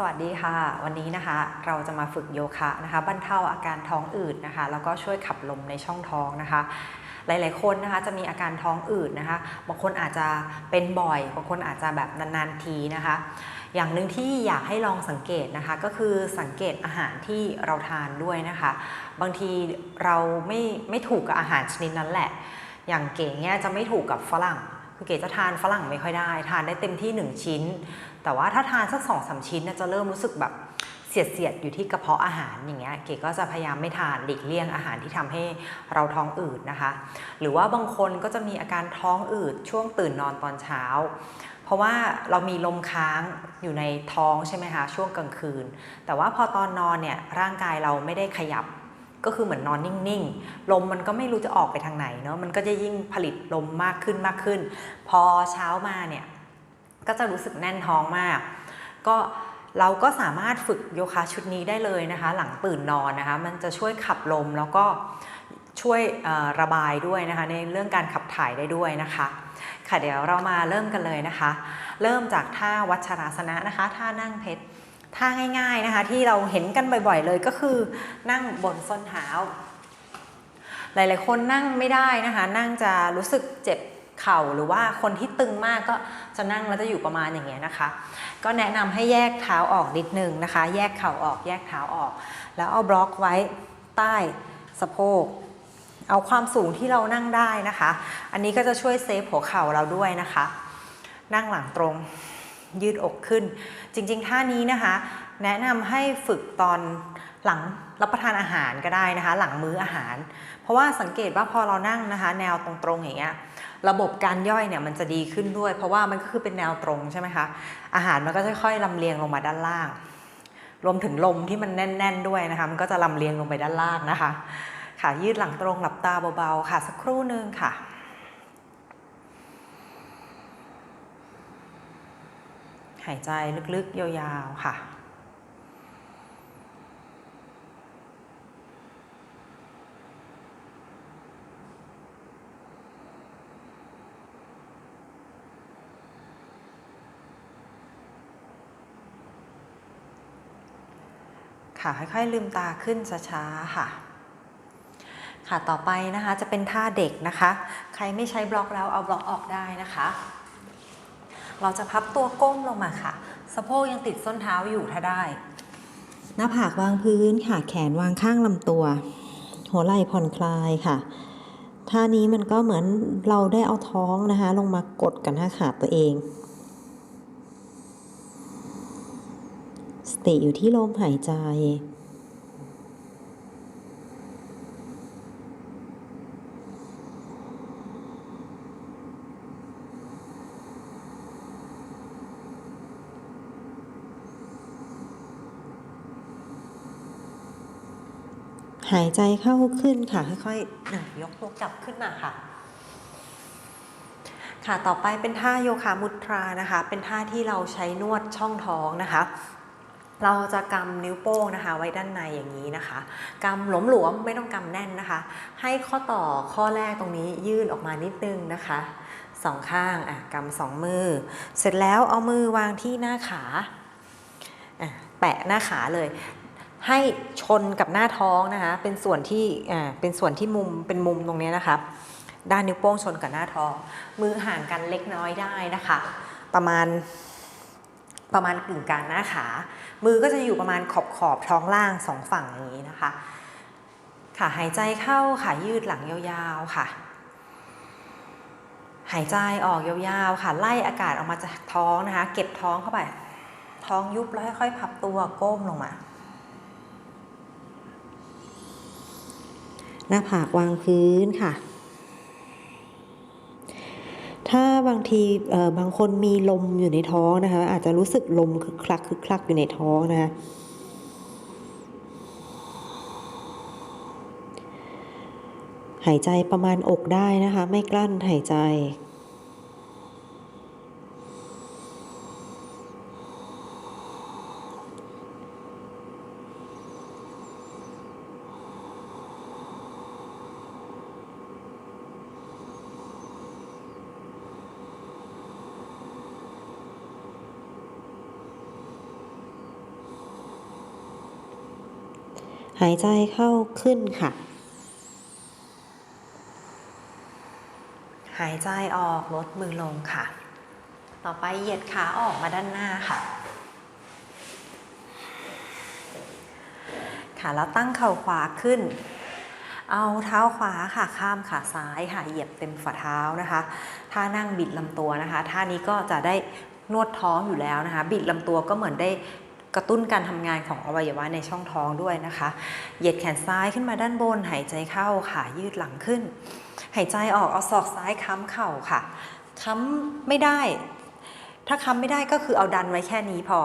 สวัสดีค่ะ วันนี้นะคะเราจะมาฝึกโยคะนะคะบรรเทาอาการท้องอืดนะคะ แล้วก็ช่วยขับลมในช่องท้องนะคะ หลาย ๆ คนนะคะจะมีอาการท้องอืดนะคะบางคนอาจจะเป็นบ่อยบางคนอาจจะแบบนานๆทีนะคะ อย่างหนึ่งที่อยากให้ลองสังเกตนะคะ ก็คือสังเกตอาหารที่เราทานด้วยนะคะ บางทีเราไม่ไม่ถูกกับอาหารชนิดนั้นแหละ อย่างเก๋เนี่ยจะไม่ถูกกับฝรั่ง คือเก๋จะทานฝรั่งไม่ค่อยได้ ทานได้เต็มที่ 1 ชิ้น แต่ว่าถ้าทานสักสองสาชิ้นจะเริ่มรู้สึกแบบเสียดเสียดๆอยู่ที่กระเพาะอาหารอย่างเงี้ยเก๋ก็จะพยายามไม่ทานหลีกเลี่ยงอาหารที่ทำให้เราท้องอืดนะคะ หรือว่าบางคนก็จะมีอาการท้องอืดช่วงตื่นนอนตอนเช้า เพราะว่าเรามีลมค้างอยู่ในท้องใช่ไหมคะช่วงกลางคืน แต่ว่าพอตอนนอนเนี่ยร่างกายเราไม่ได้ขยับ ก็คือเหมือนนอนนิ่งๆ ลมมันก็ไม่รู้จะออกไปทางไหนเนาะ มันก็จะยิ่งผลิตลมมากขึ้นมากขึ้น พอเช้ามาเนี่ย ก็จะรู้สึกแน่นท้องมาก ก็เราก็สามารถฝึกโยคะชุดนี้ได้เลยนะคะ หลังตื่นนอนนะคะ มันจะช่วยขับลมแล้วก็ช่วยระบายด้วยนะคะ ในเรื่องการขับถ่ายได้ด้วยนะคะ ค่ะเดี๋ยวเรามาเริ่มกันเลยนะคะ เริ่มจากท่าวัชราสนะนะคะ ท่านั่งเพชร ท่าง่ายๆนะคะที่เราเห็นกันบ่อยๆเลยก็คือนั่งบนส้นเท้า หลายๆ คนนั่งไม่ได้นะคะ นั่งจะรู้สึกเจ็บเข่าหรือว่าคนที่ตึงมากก็จะนั่งแล้วจะอยู่ประมาณอย่างเงี้ยนะคะ ก็แนะนำให้แยกเท้าออกนิดนึงนะคะ แยกเข่าออกแยกเท้าออก แล้วเอาบล็อกไว้ใต้สะโพกเอาความสูงที่เรานั่งได้นะคะ อันนี้ก็จะช่วยเซฟหัวเข่าเราด้วยนะคะ นั่งหลังตรง ยืดอกขึ้น จริงๆ ท่านี้นะคะ แนะนำให้ฝึกตอนหลังรับประทานอาหารก็ได้นะคะ หลังมื้ออาหาร เพราะว่าสังเกตว่าพอเรานั่งนะคะ แนวตรงๆอย่างเงี้ยระบบการย่อยเนี่ยมันจะดีขึ้นด้วย เพราะว่ามันก็คือเป็นแนวตรงใช่ไหมคะอาหารมันก็จะค่อยลำเลียงลงมาด้านล่าง รวมถึงลมที่มันแน่น ๆ ด้วยนะคะ มันก็จะลำเลียงลงไปด้านล่างนะคะ ค่ะยืดหลังตรงหลับตาเบาๆค่ะ สักครู่หนึ่งค่ะ หายใจลึกๆ ยาวๆ ค่ะ ค่ะ ค่อยๆ ลืมตาขึ้นช้าๆ ค่ะค่ะ ต่อไปนะคะจะเป็นท่าเด็กนะคะ ใครไม่ใช้บล็อกแล้วเอาบล็อกออกได้นะคะ เราจะพับตัวก้มลงมาค่ะ สะโพกยังติดส้นเท้าอยู่ถ้าได้ หน้าผากวางพื้นค่ะแขนวางข้างลำตัว หัวไหล่ผ่อนคลายค่ะท่านี้มันก็เหมือนเราได้เอาท้องนะคะ ลงมากดกันหน้าขาตัวเอง สติอยู่ที่ลมหายใจ หายใจเข้าขึ้นค่ะ ค่อยๆยกตัวกลับขึ้นมาค่ะ ค่ะต่อไปเป็นท่าโยคะมุตรานะคะ เป็นท่าที่เราใช้นวดช่องท้องนะคะ เราจะกำนิ้วโป้งนะคะ ไว้ด้านในอย่างนี้นะคะกำหลวมๆไม่ต้องกำแน่นนะคะ ให้ข้อต่อข้อแรกตรงนี้ยื่นออกมานิดนึงนะคะสองข้างอะกำสองมือ เสร็จแล้วเอามือวางที่หน้าขาอะแปะหน้าขาเลย ให้ชนกับหน้าท้องนะคะ เป็นส่วนที่อ่าเป็นส่วนที่มุมเป็นมุมตรงนี้นะคะ ด้านนิ้วโป้งชนกับหน้าท้อง มือห่างกันเล็กน้อยได้นะคะ ประมาณประมาณกึ่งกลางหน้าขา มือก็จะอยู่ประมาณขอบขอบท้องล่างสองฝั่งนี้นะคะ ค่ะหายใจเข้าค่ะยืดหลังยาวๆค่ะ หายใจออกยาวๆค่ะ ไล่อากาศออกมาจากท้องนะคะ เก็บท้องเข้าไป ท้องยุบแล้วค่อยๆพับตัวก้มลงมา หน้าผากวางพื้นค่ะ ถ้าบางทีบางคนมีลมอยู่ในท้องนะคะ อาจจะรู้สึกลมคึกคลักคึกคลักอยู่ในท้องนะคะหายใจประมาณอกได้นะคะ ไม่กลั้นหายใจ หายใจเข้าขึ้นค่ะ หายใจออกลดมือลงค่ะ ต่อไปเหยียดขาออกมาด้านหน้าค่ะ ค่ะแล้วตั้งเข่าขวาขึ้น เอาเท้าขวาค่ะข้ามขาซ้ายค่ะเหยียบเต็มฝ่าเท้านะคะ ท่านั่งบิดลำตัวนะคะ ท่านี้ก็จะได้นวดท้องอยู่แล้วนะคะ บิดลำตัวก็เหมือนได้ กระตุ้นการทำงานของอวัยวะในช่องท้องด้วยนะคะ เหยียดแขนซ้ายขึ้นมาด้านบน หายใจเข้าค่ะ ยืดหลังขึ้น หายใจออกเอาศอกซ้ายค้ำเข่าค่ะ ค้ำไม่ได้ ถ้าค้ำไม่ได้ก็คือเอาดันไว้แค่นี้พอ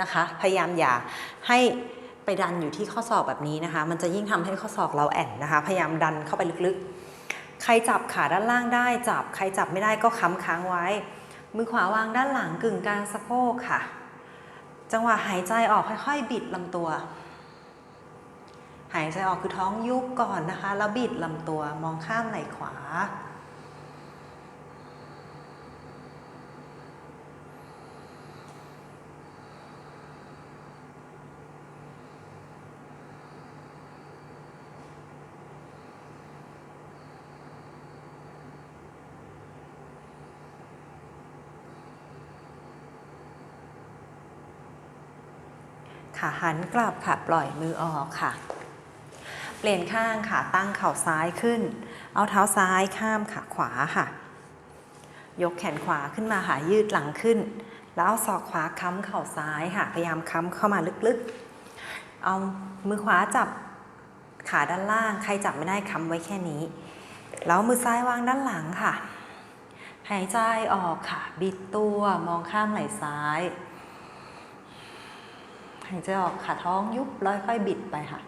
นะคะ พยายามอย่าให้ไปดันอยู่ที่ข้อศอกแบบนี้นะคะ มันจะยิ่งทำให้ข้อศอกเราแอนนะคะ พยายามดันเข้าไปลึกๆ ใครจับขาด้านล่างได้จับ ใครจับไม่ได้ก็ค้ำค้างไว้ มือขวาวางด้านหลังกึ่งกลางสะโพกค่ะ จังหวะหายใจออกค่อย ๆ บิดลำตัว หายใจออกคือท้องยุบก่อนนะคะ แล้วบิดลำตัวมองข้ามไหล่ขวา ค่ะหันกลับค่ะปล่อยมือออกค่ะ เปลี่ยนข้างค่ะตั้งเข่าซ้ายขึ้น เอาเท้าซ้ายข้ามขาขวาค่ะ ยกแขนขวาขึ้นมาค่ะยืดหลังขึ้น แล้วเอาศอกขวาค้ำเข่าซ้ายค่ะพยายามค้ำเข้ามาลึกๆ เอามือขวาจับขาด้านล่างใครจับไม่ได้ค้ำไว้แค่นี้แล้วมือซ้ายวางด้านหลังค่ะ หายใจออกค่ะ บิดตัวมองข้ามไหล่ซ้าย หายใจออกขาท้องยุบแล้วค่อยบิดไปค่ะ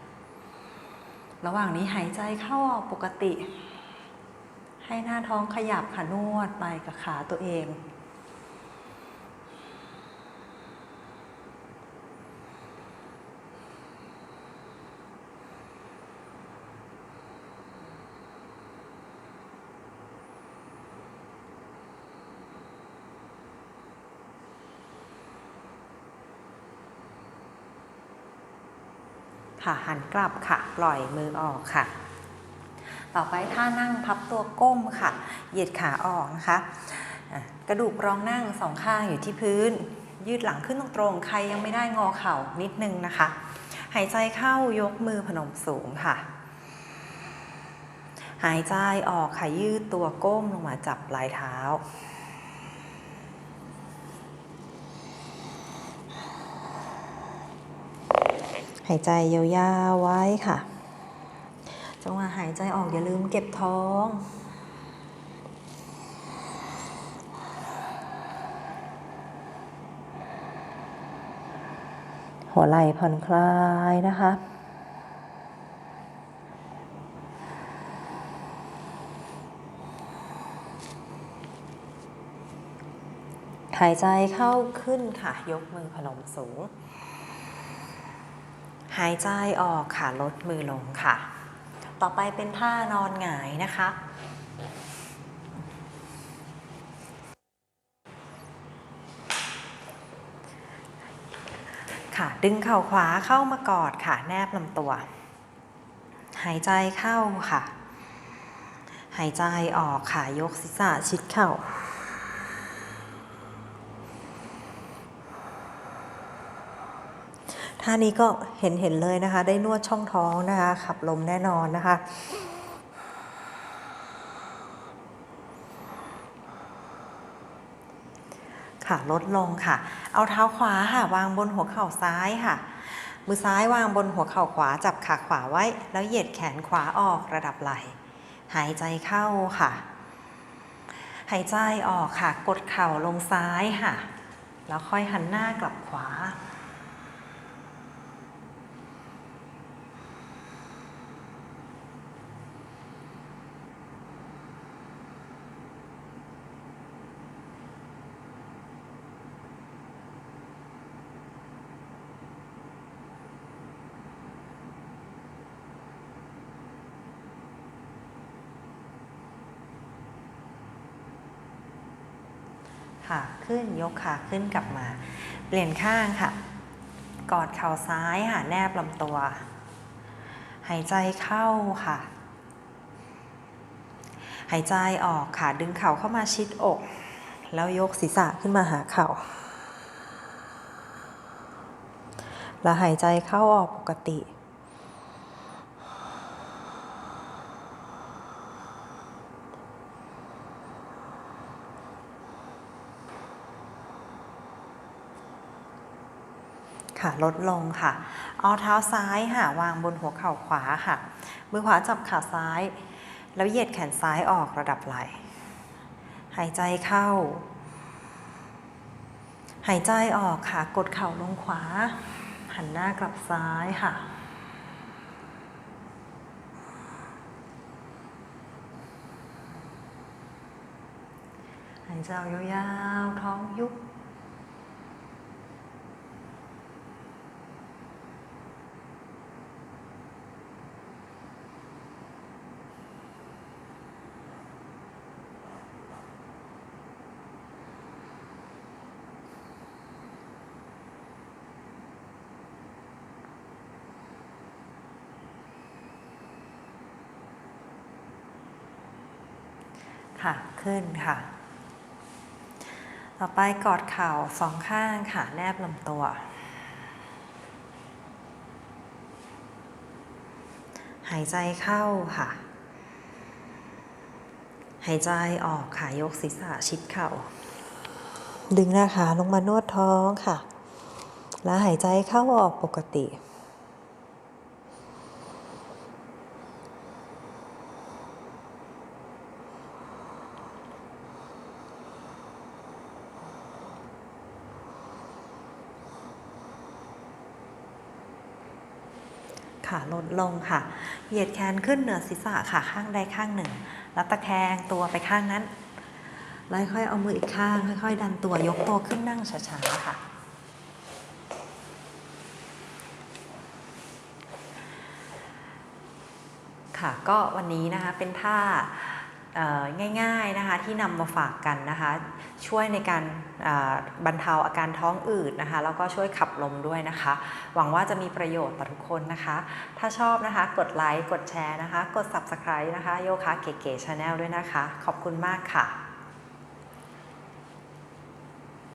ระหว่างนี้หายใจเข้าออกปกติ ให้หน้าท้องขยับค่ะนวดไปกับขาตัวเอง ค่ะหันกลับค่ะ ปล่อยมือออกค่ะ ต่อไปท่านั่งพับตัวก้มค่ะ เหยียดขาออกนะคะ กระดูกรองนั่งสองข้างอยู่ที่พื้น ยืดหลังขึ้นตรงๆ ใครยังไม่ได้งอเข่านิดนึงนะคะ หายใจเข้ายกมือพนมสูงค่ะ หายใจออกค่ะยืดตัวก้มลงมาจับปลายเท้า หายใจยาวๆไว้ค่ะ จังหวะหายใจออกอย่าลืมเก็บท้อง หัวไหล่ผ่อนคลายนะคะหายใจเข้าขึ้นค่ะ ยกมือพนมสูง หายใจออกค่ะลดมือลงค่ะ ต่อไปเป็นท่านอนหงายนะคะ ค่ะดึงเข่าขวาเข้ามากอดค่ะ แนบลำตัว หายใจเข้าค่ะ หายใจออกค่ะยกศีรษะชิดเข่า ท่านี้ก็เห็นเห็นเลยนะคะ ได้นวดช่องท้องนะคะ ขับลมแน่นอนนะคะค่ะลดลงค่ะ เอาเท้าขวาค่ะ วางบนหัวเข่าซ้ายค่ะ มือซ้ายวางบนหัวเข่าขวา จับขาขวาไว้ แล้วเหยียดแขนขวาออกระดับไหล่ หายใจเข้าค่ะ หายใจออกค่ะ กดเข่าลงซ้ายค่ะ แล้วค่อยหันหน้ากลับขวา ค่ะขึ้นยกขาขึ้นกลับมา เปลี่ยนข้างค่ะ กอดเข่าซ้ายค่ะแนบลำตัว หายใจเข้าค่ะ หายใจออกค่ะดึงเข่าเข้ามาชิดอก แล้วยกศีรษะขึ้นมาหาเข่าแล้วหายใจเข้าออกปกติ ค่ะลดลงค่ะเอาเท้าซ้ายค่ะวางบนหัวเข่าขวาค่ะ มือขวาจับขาซ้าย แล้วเหยียดแขนซ้ายออกระดับไหล่หายใจเข้า หายใจออกค่ะ กดเข่าลงขวา หันหน้ากลับซ้ายค่ะหายใจยาวๆท้องยุบ ค่ะ ขึ้นค่ะ ต่อไปกอดเข่าสองข้างค่ะ แนบลำตัว หายใจเข้าค่ะ หายใจออกค่ะ ยกศีรษะชิดเข่า ดึงหน้าขาลงมานวดท้องค่ะ แล้วหายใจเข้าออกปกติ ขาลดลงค่ะ เหยียดแขนขึ้นเหนือศีรษะค่ะข้างใดข้างหนึ่ง แล้วตะแคงตัวไปข้างนั้น แล้วค่อยเอามืออีกข้าง ค่อยๆ ดันตัวยกตัวขึ้นนั่งช้าๆค่ะ ค่ะก็วันนี้นะคะเป็นท่า ง่ายๆนะคะที่นำมาฝากกันนะคะ ช่วยในการบรรเทาอาการท้องอืดนะคะ แล้วก็ช่วยขับลมด้วยนะคะ หวังว่าจะมีประโยชน์ต่อทุกคนนะคะ ถ้าชอบนะคะ กดไลค์ กดแชร์นะคะ กด Subscribe นะคะ โยคะเก๋ๆชาแนลด้วยนะคะ ขอบคุณมากค่ะ